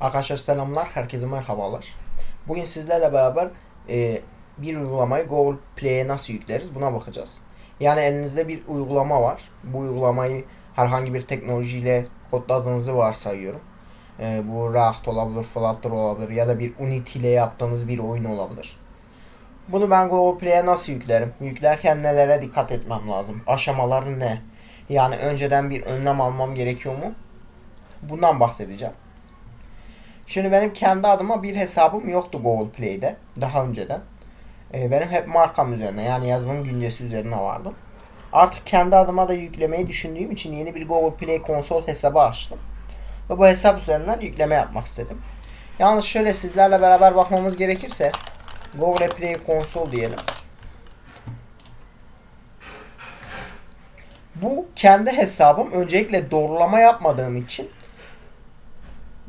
Arkadaşlar selamlar, herkese merhabalar. Bugün sizlerle beraber e, bir uygulamayı Google Play'e nasıl yükleriz buna bakacağız. Yani elinizde bir uygulama var. Bu uygulamayı herhangi bir teknolojiyle kodladığınızı varsayıyorum. E, bu React olabilir, Flutter olabilir ya da bir Unity ile yaptığınız bir oyun olabilir. Bunu ben Google Play'e nasıl yüklerim? Yüklerken nelere dikkat etmem lazım? Aşamaları ne? Yani önceden bir önlem almam gerekiyor mu? Bundan bahsedeceğim. Şimdi benim kendi adıma bir hesabım yoktu Google Play'de daha önceden. Ee, benim hep markam üzerine yani yazılım güncesi üzerine vardı. Artık kendi adıma da yüklemeyi düşündüğüm için yeni bir Google Play konsol hesabı açtım. Ve bu hesap üzerinden yükleme yapmak istedim. Yalnız şöyle sizlerle beraber bakmamız gerekirse Google Play konsol diyelim. Bu kendi hesabım öncelikle doğrulama yapmadığım için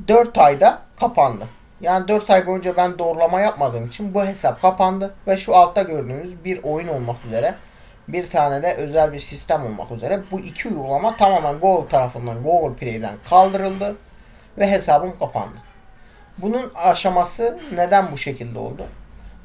4 ayda kapandı. Yani 4 ay boyunca ben doğrulama yapmadığım için bu hesap kapandı ve şu altta gördüğünüz bir oyun olmak üzere bir tane de özel bir sistem olmak üzere bu iki uygulama tamamen Google tarafından Google Play'den kaldırıldı ve hesabım kapandı. Bunun aşaması neden bu şekilde oldu?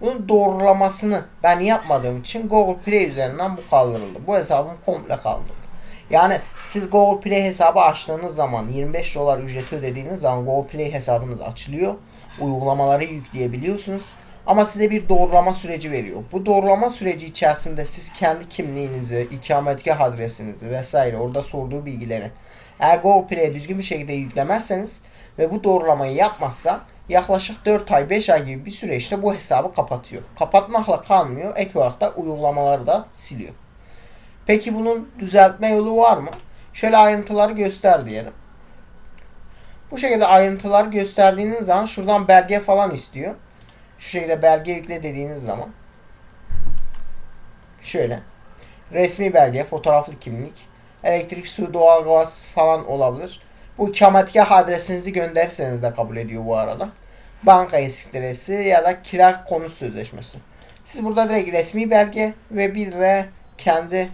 Bunun doğrulamasını ben yapmadığım için Google Play üzerinden bu kaldırıldı. Bu hesabım komple kaldırıldı. Yani siz Google Play hesabı açtığınız zaman 25 dolar ücreti ödediğiniz zaman Google Play hesabınız açılıyor. Uygulamaları yükleyebiliyorsunuz. Ama size bir doğrulama süreci veriyor. Bu doğrulama süreci içerisinde siz kendi kimliğinizi, ikametgah adresinizi vesaire orada sorduğu bilgileri eğer Google Play'e düzgün bir şekilde yüklemezseniz ve bu doğrulamayı yapmazsa yaklaşık 4 ay 5 ay gibi bir süreçte bu hesabı kapatıyor. Kapatmakla kalmıyor. Ek olarak da uygulamaları da siliyor. Peki bunun düzeltme yolu var mı? Şöyle ayrıntıları göster diyelim. Bu şekilde ayrıntılar gösterdiğiniz zaman şuradan belge falan istiyor. Şu şekilde belge yükle dediğiniz zaman şöyle resmi belge, fotoğraflı kimlik, elektrik, su, doğalgaz falan olabilir. Bu ikametgah adresinizi gönderirseniz de kabul ediyor bu arada. Banka eskresi ya da kira konu sözleşmesi. Siz burada direkt resmi belge ve bir de kendi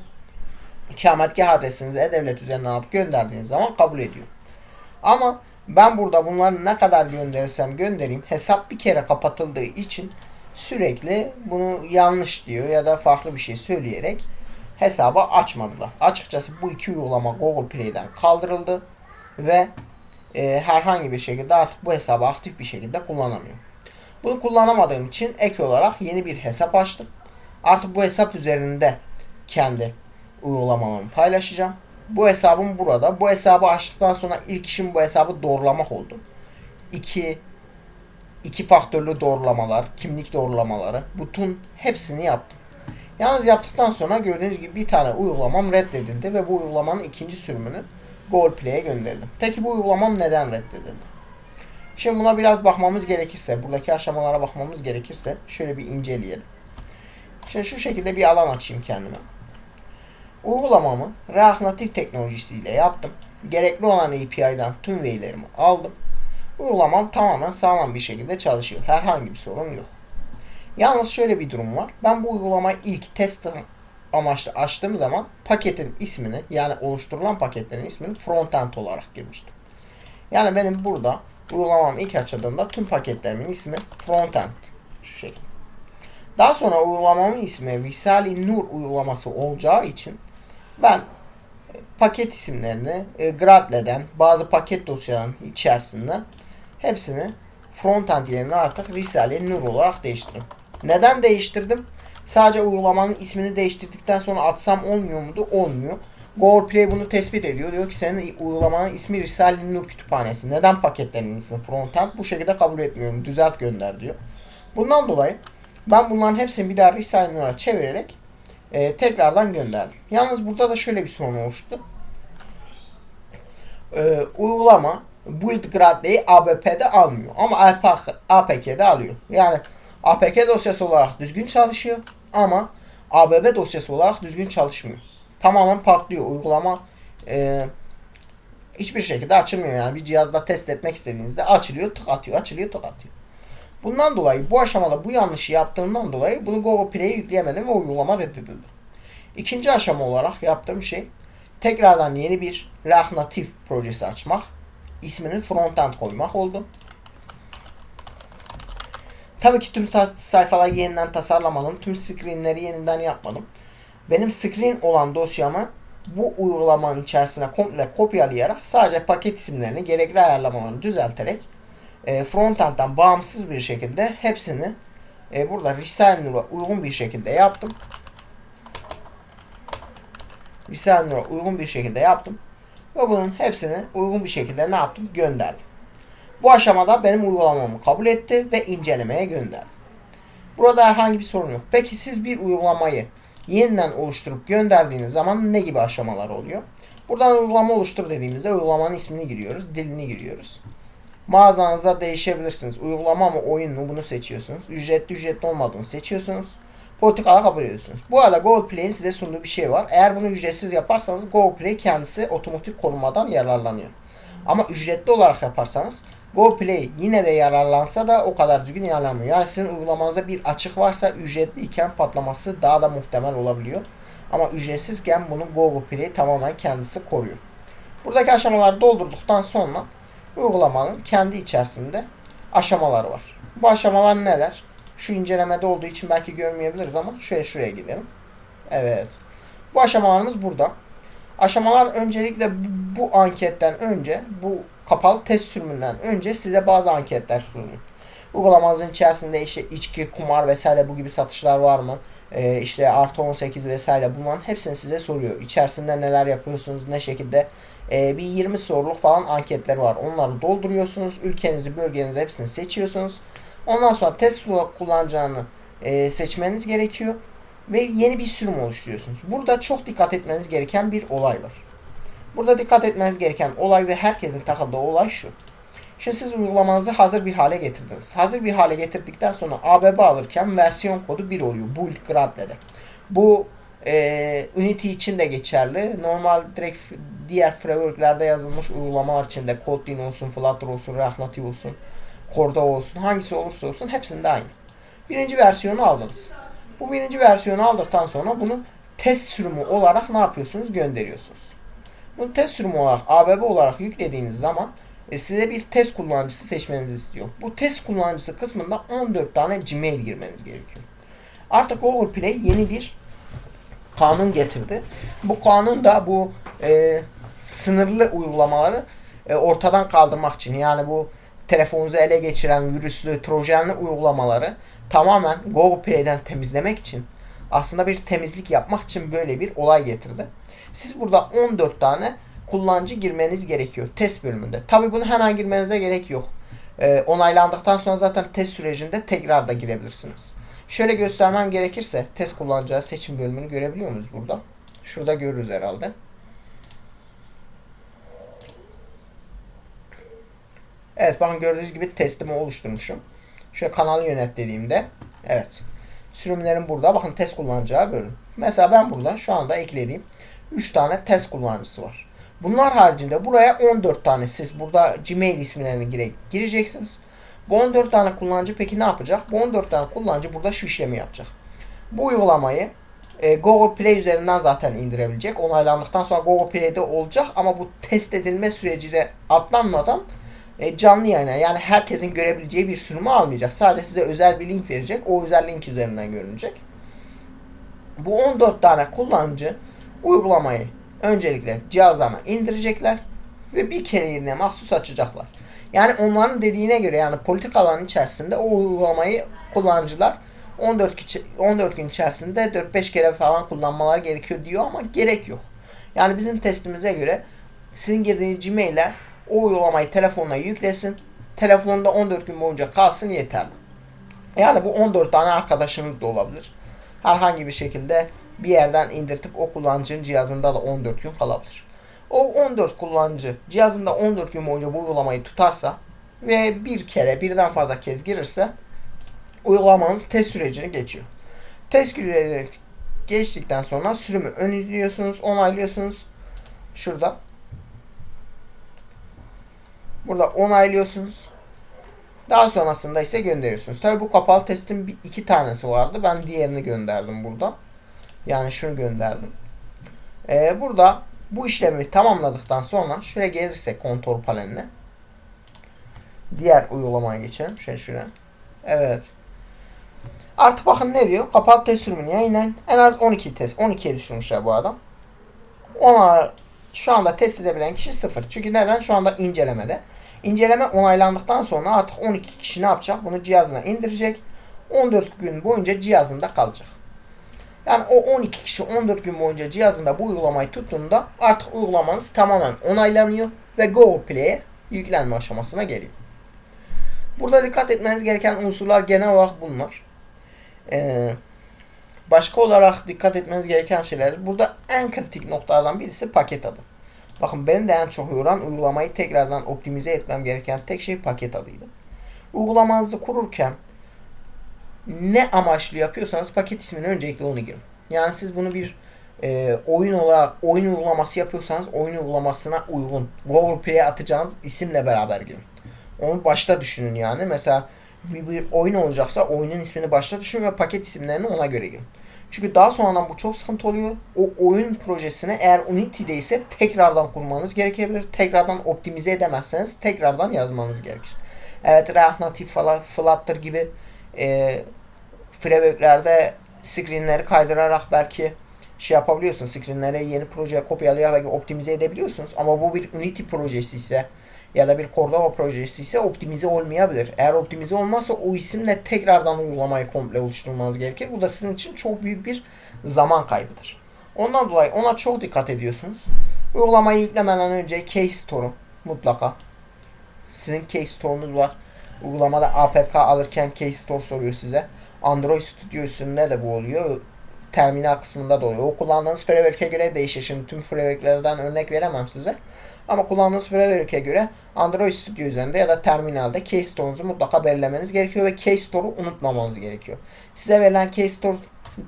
ikametgah adresinizi e-devlet üzerinden alıp gönderdiğiniz zaman kabul ediyor. Ama ben burada bunları ne kadar gönderirsem göndereyim hesap bir kere kapatıldığı için sürekli bunu yanlış diyor ya da farklı bir şey söyleyerek hesabı açmadılar. Açıkçası bu iki uygulama Google Play'den kaldırıldı ve e, herhangi bir şekilde artık bu hesabı aktif bir şekilde kullanamıyorum. Bunu kullanamadığım için ek olarak yeni bir hesap açtım. Artık bu hesap üzerinde kendi uygulamalarımı paylaşacağım. Bu hesabım burada. Bu hesabı açtıktan sonra ilk işim bu hesabı doğrulamak oldu. İki, iki faktörlü doğrulamalar, kimlik doğrulamaları, bütün hepsini yaptım. Yalnız yaptıktan sonra gördüğünüz gibi bir tane uygulamam reddedildi ve bu uygulamanın ikinci sürümünü Google Play'e gönderdim. Peki bu uygulamam neden reddedildi? Şimdi buna biraz bakmamız gerekirse, buradaki aşamalara bakmamız gerekirse şöyle bir inceleyelim. Şimdi şu şekilde bir alan açayım kendime. Uygulamamı React teknolojisiyle yaptım. Gerekli olan API'den tüm verilerimi aldım. Uygulamam tamamen sağlam bir şekilde çalışıyor. Herhangi bir sorun yok. Yalnız şöyle bir durum var. Ben bu uygulamayı ilk test amaçlı açtığım zaman paketin ismini yani oluşturulan paketlerin ismini frontend olarak girmiştim. Yani benim burada uygulamam ilk açıldığında tüm paketlerimin ismi frontend şu şekilde. Daha sonra uygulamamın ismi Visali Nur uygulaması olacağı için ben e, paket isimlerini e, Gradle'den bazı paket dosyalarının içerisinde hepsini frontend yerine artık Risale Nur olarak değiştirdim. Neden değiştirdim? Sadece uygulamanın ismini değiştirdikten sonra atsam olmuyor muydu? Olmuyor. Google Play bunu tespit ediyor. Diyor ki senin uygulamanın ismi Risale Nur kütüphanesi. Neden paketlerinin ismi frontend? Bu şekilde kabul etmiyorum. Düzelt gönder diyor. Bundan dolayı ben bunların hepsini bir daha Risale Nur'a çevirerek e, tekrardan gönderdim. Yalnız burada da şöyle bir sorun oluştu. E, uygulama build Gradle'yi ABP'de almıyor ama APK'de alıyor. Yani APK dosyası olarak düzgün çalışıyor ama ABB dosyası olarak düzgün çalışmıyor. Tamamen patlıyor uygulama e, hiçbir şekilde açılmıyor yani bir cihazda test etmek istediğinizde açılıyor tık atıyor açılıyor tık atıyor. Bundan dolayı bu aşamada bu yanlışı yaptığımdan dolayı bunu Google Play'e yükleyemedim ve uygulama reddedildi. İkinci aşama olarak yaptığım şey tekrardan yeni bir React Native projesi açmak. ismini frontend koymak oldu. Tabii ki tüm sa- sayfaları yeniden tasarlamadım. Tüm screenleri yeniden yapmadım. Benim screen olan dosyamı bu uygulamanın içerisine komple kopyalayarak sadece paket isimlerini gerekli ayarlamalarını düzelterek e, frontend'den bağımsız bir şekilde hepsini e, burada Resigner'a uygun bir şekilde yaptım. Resigner'a uygun bir şekilde yaptım. Ve bunun hepsini uygun bir şekilde ne yaptım? Gönderdim. Bu aşamada benim uygulamamı kabul etti ve incelemeye gönderdi. Burada herhangi bir sorun yok. Peki siz bir uygulamayı yeniden oluşturup gönderdiğiniz zaman ne gibi aşamalar oluyor? Buradan uygulama oluştur dediğimizde uygulamanın ismini giriyoruz, dilini giriyoruz. Mağazanıza değişebilirsiniz. Uygulama mı oyun mu bunu seçiyorsunuz. Ücretli ücretli olmadığını seçiyorsunuz. Politikalar kabul ediyorsunuz. Bu arada Google Play'in size sunduğu bir şey var. Eğer bunu ücretsiz yaparsanız Google Play kendisi otomatik korumadan yararlanıyor. Ama ücretli olarak yaparsanız Google Play yine de yararlansa da o kadar düzgün yararlanmıyor. Yani sizin uygulamanızda bir açık varsa ücretliyken patlaması daha da muhtemel olabiliyor. Ama ücretsizken bunu Google Play tamamen kendisi koruyor. Buradaki aşamaları doldurduktan sonra uygulamanın kendi içerisinde aşamaları var. Bu aşamalar neler? Şu incelemede olduğu için belki görmeyebiliriz ama şöyle şuraya gidelim. Evet. Bu aşamalarımız burada. Aşamalar öncelikle bu- bu anketten önce, bu kapalı test sürümünden önce size bazı anketler sunuyor. Uygulamanızın içerisinde işte içki, kumar vesaire bu gibi satışlar var mı? Ee, işte artı 18 vesaire bunların hepsini size soruyor. İçerisinde neler yapıyorsunuz, ne şekilde ee, bir 20 soruluk falan anketler var. Onları dolduruyorsunuz. Ülkenizi, bölgenizi hepsini seçiyorsunuz. Ondan sonra test kullanacağını e, seçmeniz gerekiyor. Ve yeni bir sürüm oluşturuyorsunuz. Burada çok dikkat etmeniz gereken bir olay var. Burada dikkat etmeniz gereken olay ve herkesin takıldığı olay şu. Şimdi siz uygulamanızı hazır bir hale getirdiniz. Hazır bir hale getirdikten sonra ABB alırken versiyon kodu 1 oluyor. Build Gradle'de. Bu e, Unity için de geçerli. Normal direkt diğer frameworklerde yazılmış uygulamalar için de Kotlin olsun, Flutter olsun, React Native olsun, Cordova olsun, hangisi olursa olsun hepsinde aynı. Birinci versiyonu aldınız. Bu birinci versiyonu aldıktan sonra bunu test sürümü olarak ne yapıyorsunuz? Gönderiyorsunuz. Bunu test sürümü olarak ABB olarak yüklediğiniz zaman e, size bir test kullanıcısı seçmenizi istiyor. Bu test kullanıcısı kısmında 14 tane Gmail girmeniz gerekiyor. Artık Google Play yeni bir kanun getirdi. Bu kanun da bu e, sınırlı uygulamaları e, ortadan kaldırmak için yani bu telefonunuzu ele geçiren virüslü, trojanlı uygulamaları tamamen Google Play'den temizlemek için aslında bir temizlik yapmak için böyle bir olay getirdi. Siz burada 14 tane kullanıcı girmeniz gerekiyor test bölümünde. Tabi bunu hemen girmenize gerek yok. Ee, onaylandıktan sonra zaten test sürecinde tekrar da girebilirsiniz. Şöyle göstermem gerekirse test kullanacağı seçim bölümünü görebiliyor muyuz burada? Şurada görürüz herhalde. Evet bakın gördüğünüz gibi testimi oluşturmuşum. Şöyle kanalı yönet dediğimde evet. Sürümlerim burada. Bakın test kullanacağı bölüm. Mesela ben burada şu anda eklediğim 3 tane test kullanıcısı var. Bunlar haricinde buraya 14 tane siz burada Gmail isimlerini gire gireceksiniz. Bu 14 tane kullanıcı peki ne yapacak? Bu 14 tane kullanıcı burada şu işlemi yapacak. Bu uygulamayı e, Google Play üzerinden zaten indirebilecek. Onaylandıktan sonra Google Play'de olacak ama bu test edilme süreci de atlanmadan e, canlı yayına yani herkesin görebileceği bir sunumu almayacak. Sadece size özel bir link verecek. O özel link üzerinden görünecek. Bu 14 tane kullanıcı uygulamayı öncelikle cihazlarına indirecekler ve bir kere yerine mahsus açacaklar. Yani onların dediğine göre yani politik alan içerisinde o uygulamayı kullanıcılar 14, ki- 14 gün içerisinde 4-5 kere falan kullanmalar gerekiyor diyor ama gerek yok. Yani bizim testimize göre sizin girdiğiniz Gmail'e o uygulamayı telefonuna yüklesin. Telefonda 14 gün boyunca kalsın yeterli. Yani bu 14 tane arkadaşınız da olabilir. Herhangi bir şekilde bir yerden indirtip o kullanıcının cihazında da 14 gün kalabilir. O 14 kullanıcı cihazında 14 gün boyunca bu uygulamayı tutarsa ve bir kere birden fazla kez girirse uygulamanız test sürecini geçiyor. Test sürecini geçtikten sonra sürümü ön izliyorsunuz, onaylıyorsunuz. Şurada. Burada onaylıyorsunuz. Daha sonrasında ise gönderiyorsunuz. Tabi bu kapalı testin bir, iki tanesi vardı. Ben diğerini gönderdim burada. Yani şunu gönderdim. Ee, burada bu işlemi tamamladıktan sonra şuraya gelirsek kontrol paneline. Diğer uygulamaya geçelim. Şöyle şuraya. Evet. Artı bakın ne diyor? Kapalı test sürümünü yayınlayın. En az 12 test. 12'ye düşürmüşler bu adam. Ona şu anda test edebilen kişi sıfır. Çünkü neden? Şu anda incelemede. İnceleme onaylandıktan sonra artık 12 kişi ne yapacak? Bunu cihazına indirecek. 14 gün boyunca cihazında kalacak. Yani o 12 kişi 14 gün boyunca cihazında bu uygulamayı tuttuğunda artık uygulamanız tamamen onaylanıyor ve Google Play'e yüklenme aşamasına geliyor. Burada dikkat etmeniz gereken unsurlar genel olarak bunlar. Ee, başka olarak dikkat etmeniz gereken şeyler burada en kritik noktalardan birisi paket adı. Bakın beni de en çok yoran uygulamayı tekrardan optimize etmem gereken tek şey paket adıydı. Uygulamanızı kururken ne amaçlı yapıyorsanız paket ismini öncelikle onu girin. Yani siz bunu bir e, oyun olarak oyun uygulaması yapıyorsanız oyun uygulamasına uygun Google Play'e atacağınız isimle beraber girin. Onu başta düşünün yani. Mesela bir, bir oyun olacaksa oyunun ismini başta düşünün ve paket isimlerini ona göre girin. Çünkü daha sonradan bu çok sıkıntı oluyor. O oyun projesini eğer Unity'de ise tekrardan kurmanız gerekebilir. Tekrardan optimize edemezseniz tekrardan yazmanız gerekir. Evet React Native falan Flutter gibi e, frameworklerde screenleri kaydırarak belki şey yapabiliyorsun. Screenleri yeni projeye kopyalayarak optimize edebiliyorsunuz. Ama bu bir Unity projesi ise ya da bir Cordova projesi ise optimize olmayabilir. Eğer optimize olmazsa o isimle tekrardan uygulamayı komple oluşturmanız gerekir. Bu da sizin için çok büyük bir zaman kaybıdır. Ondan dolayı ona çok dikkat ediyorsunuz. Uygulamayı yüklemeden önce Case Store'u mutlaka sizin Case Store'unuz var. Uygulamada APK alırken Case Store soruyor size. Android Studio üstünde de bu oluyor. Terminal kısmında da oluyor. O kullandığınız framework'e göre değişir. Şimdi tüm framework'lerden örnek veremem size. Ama kullandığınız framework'e göre Android Studio üzerinde ya da terminalde Case Store'unuzu mutlaka belirlemeniz gerekiyor ve Case Store'u unutmamanız gerekiyor. Size verilen Case Store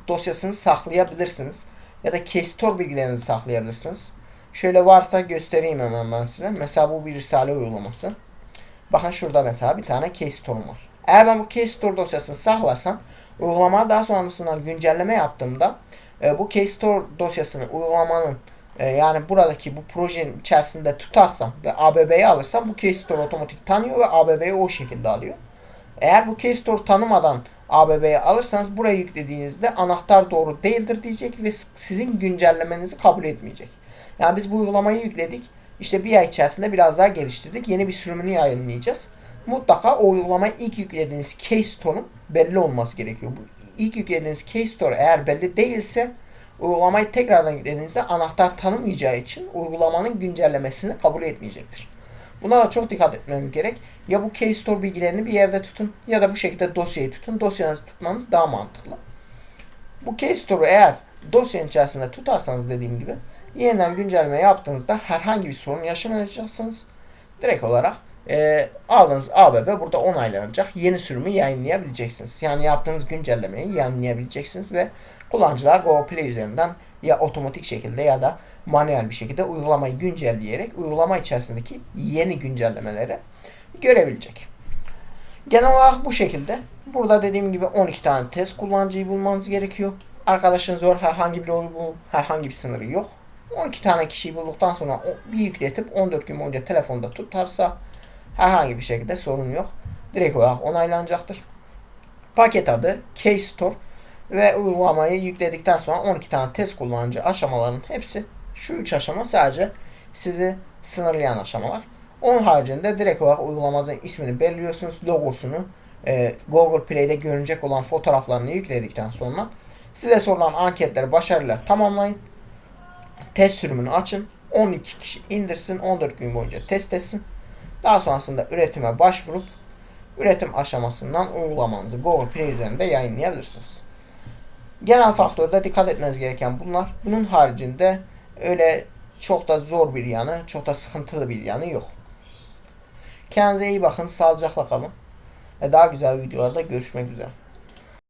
dosyasını saklayabilirsiniz. Ya da Case Store bilgilerinizi saklayabilirsiniz. Şöyle varsa göstereyim hemen ben size. Mesela bu bir risale uygulaması. Bakın şurada mesela bir tane Case Store'um var. Eğer ben bu Case Store dosyasını saklarsam uygulama daha sonrasında güncelleme yaptığımda e, bu Case Store dosyasını uygulamanın e, yani buradaki bu projenin içerisinde tutarsam ve ABB'yi alırsam bu Case Store otomatik tanıyor ve ABB'yi o şekilde alıyor. Eğer bu Case Store tanımadan ABB'yi alırsanız buraya yüklediğinizde anahtar doğru değildir diyecek ve sizin güncellemenizi kabul etmeyecek. Yani biz bu uygulamayı yükledik. İşte bir ay içerisinde biraz daha geliştirdik. Yeni bir sürümünü yayınlayacağız. Mutlaka o uygulamayı ilk yüklediğiniz Case Store'un belli olması gerekiyor. Bu ilk yüklediğiniz Case Store eğer belli değilse uygulamayı tekrardan yüklediğinizde anahtar tanımayacağı için uygulamanın güncellemesini kabul etmeyecektir. Buna da çok dikkat etmeniz gerek. Ya bu Case Store bilgilerini bir yerde tutun ya da bu şekilde dosyayı tutun. Dosyanızı tutmanız daha mantıklı. Bu Case Store'u eğer dosyanın içerisinde tutarsanız dediğim gibi yeniden güncelleme yaptığınızda herhangi bir sorun yaşamayacaksınız. Direkt olarak e, aldığınız ABB burada onaylanacak. Yeni sürümü yayınlayabileceksiniz. Yani yaptığınız güncellemeyi yayınlayabileceksiniz ve kullanıcılar Google Play üzerinden ya otomatik şekilde ya da manuel bir şekilde uygulamayı güncelleyerek uygulama içerisindeki yeni güncellemeleri görebilecek. Genel olarak bu şekilde. Burada dediğim gibi 12 tane test kullanıcıyı bulmanız gerekiyor. Arkadaşınız var herhangi bir bu herhangi bir sınırı yok. 12 tane kişiyi bulduktan sonra bir yükletip 14 gün boyunca telefonda tutarsa herhangi bir şekilde sorun yok. Direkt olarak onaylanacaktır. Paket adı Case Store ve uygulamayı yükledikten sonra 12 tane test kullanıcı aşamaların hepsi şu 3 aşama sadece sizi sınırlayan aşamalar. Onun haricinde direkt olarak uygulamanızın ismini belirliyorsunuz. Logosunu e, Google Play'de görünecek olan fotoğraflarını yükledikten sonra size sorulan anketleri başarıyla tamamlayın. Test sürümünü açın. 12 kişi indirsin. 14 gün boyunca test etsin. Daha sonrasında üretime başvurup üretim aşamasından uygulamanızı Google Play üzerinde yayınlayabilirsiniz. Genel faktörde dikkat etmeniz gereken bunlar. Bunun haricinde öyle çok da zor bir yanı, çok da sıkıntılı bir yanı yok. Kendinize iyi bakın, sağlıcakla kalın. Ve daha güzel videolarda görüşmek üzere.